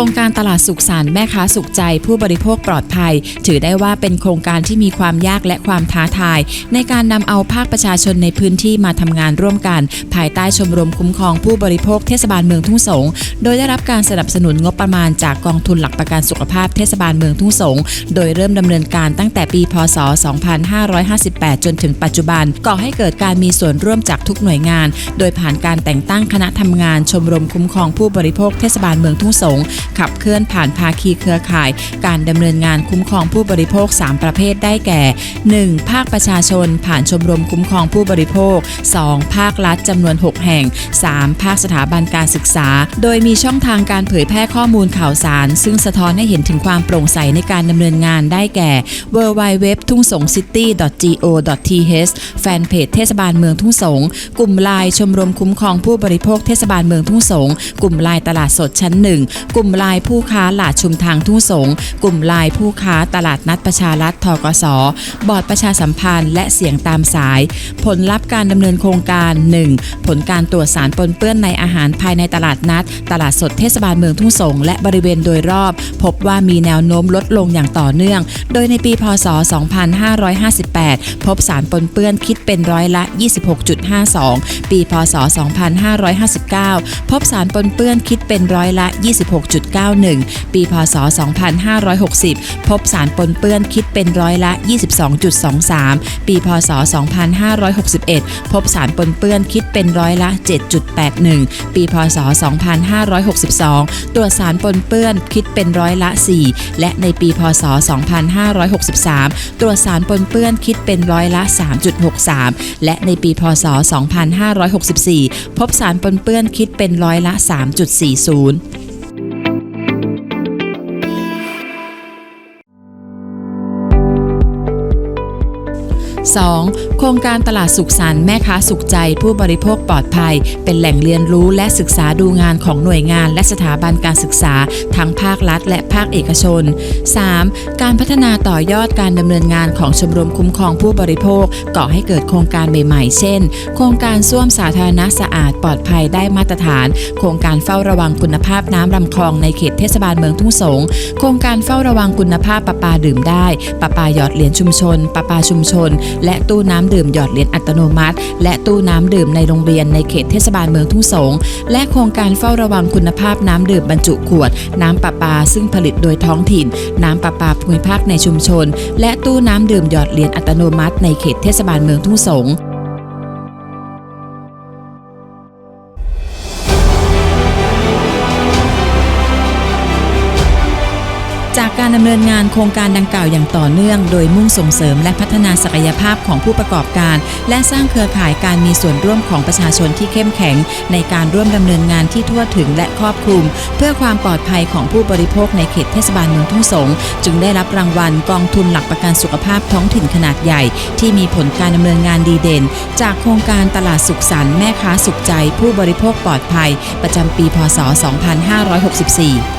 ครงการตลาดสุขสันต์แม่ค้าสุขใจผู้บริโภคปลอดภัย ถือได้ว่าเป็นโครงการที่มีความยากและความท้าทาย ในการนำเอาภาคประชาชนในพื้นที่มาทำงานร่วมกัน ภายใต้ชมรมคุ้มครองผู้บริโภคเทศบาลเมืองทุ่งสง โดยได้รับการสนับสนุนงบประมาณจากกองทุนหลักประกันสุขภาพเทศบาลเมืองทุ่งสง โดยเริ่มดำเนินการตั้งแต่ปี พศ 2558 จนถึงปัจจุบัน ก่อให้เกิดการมีส่วนร่วมจากทุกหน่วยงาน โดยผ่านการแต่งตั้งคณะทำงาน ชมรมคุ้มครองผู้บริโภคเทศบาลเมืองทุ่งสงขับเคลื่อนผ่านภาคีเครือข่าย การดำเนินงานคุ้มครองผู้บริโภค 3 ประเภทได้แก่ 1. ภาคประชาชน ผ่านชมรมคุ้มครองผู้บริโภค 2. ภาครัฐจำนวน 6 แห่ง 3. ภาคสถาบันการศึกษา โดยมีช่องทางการเผยแพร่ข้อมูลข่าวสาร ซึ่งสะท้อนให้เห็นถึงความโปร่งใสในการดำเนินงานได้แก่ w w w ทุ่งสง city go th แฟนเพจเทศบาลเมืองทุ่งสง กลุ่มไลน์ชมรมคุ้มครองผู้บริโภคเทศบาลเมืองทุ่งสง กลุ่มไลน์ตลาดสดชั้นหนึ่งกลุ่มไลน์ผู้ค้าหลาดชุมทางทุ่งสง กลุ่มลน์ผู้ค้าตลาดนัดประชารัฐทกส บอร์ดประชาสัมพันธ์ และเสียงตามสาย ผลลัพธ์การดำเนินโครงการ 1. ผลการตรวจสารปนเปื้อนในอาหารภายในตลาดนัด ตลาดสดเทศบาลเมืองทุ่งสง และบริเวณโดยรอบ พบว่ามีแนวโน้มลดลงอย่างต่อเนื่อง โดยในปีพศ 2558 พบสารปนเปื้อนคิดเป็นร้อยละ 26.52 ปีพศ 2559 พบสารปนเปื้อนคิดเป็นร้อยละ26.91 ปีพศ 2560 พบสารปนเปื้อนคิดเป็นร้อยละ 22.23 ปีพศ 2561 พบสารปนเปื้อนคิดเป็นร้อยละ 7.81 ปีพศ 2562 ตรวจสารปนเปื้อนคิดเป็นร้อยละ 4 และในปีพศ 2563 ตรวจสารปนเปื้อนคิดเป็นร้อยละ 3.63 และในปีพศ 2564 พบสารปนเปื้อนคิดเป็นร้อยละ 3.40 2. โครงการตลาดสุขสันต์แม่ค้าสุขใจ ผู้บริโภคปลอดภัย เป็นแหล่งเรียนรู้และศึกษาดูงานของหน่วยงานและสถาบันการศึกษา ทั้งภาครัฐและภาคเอกชน 3. การพัฒนาต่อยอดการดำเนินงานของชมรมคุ้มครองผู้บริโภคก่อให้เกิดโครงการใหม่ๆ เช่น โครงการส้วมสาธารณะสะอาดปลอดภัยได้มาตรฐาน โครงการเฝ้าระวังคุณภาพน้ำลำคลองในเขตเทศบาลเมืองทุ่งสง โครงการเฝ้าระวังคุณภาพประปาดื่มได้ประปาหยอดเหรียญชุมชนประปาชุมชนและตู้น้ำดื่มหยอดเหรียญอัตโนมัติ และตู้น้ำดื่มในโรงเรียนในเขตเทศบาลเมืองทุ่งสง และโครงการเฝ้าระวังคุณภาพน้ำดื่มบรรจุขวด น้ำประปาซึ่งผลิตโดยท้องถิ่น น้ำประปาภูมิภาคในชุมชน และตู้น้ำดื่มหยอดเหรียญอัตโนมัติในเขตเทศบาลเมืองทุ่งสง การดำเนินงานโครงการดังกล่าวอย่างต่อเนื่อง โดยมุ่งส่งเสริมและพัฒนาศักยภาพของผู้ประกอบการ และสร้างเครือข่ายการมีส่วนร่วมของประชาชนที่เข้มแข็ง ในการร่วมดำเนินงานที่ทั่วถึงและครอบคลุม เพื่อความปลอดภัยของผู้บริโภคในเขตเทศบาลเมืองทุ่งสง จึงได้รับรางวัลกองทุนหลักประกันสุขภาพท้องถิ่นขนาดใหญ่ ที่มีผลการดำเนินงานดีเด่น จากโครงการตลาดสุขสันต์แม่ค้าสุขใจ ผู้บริโภคปลอดภัย ประจำปีพศ 2564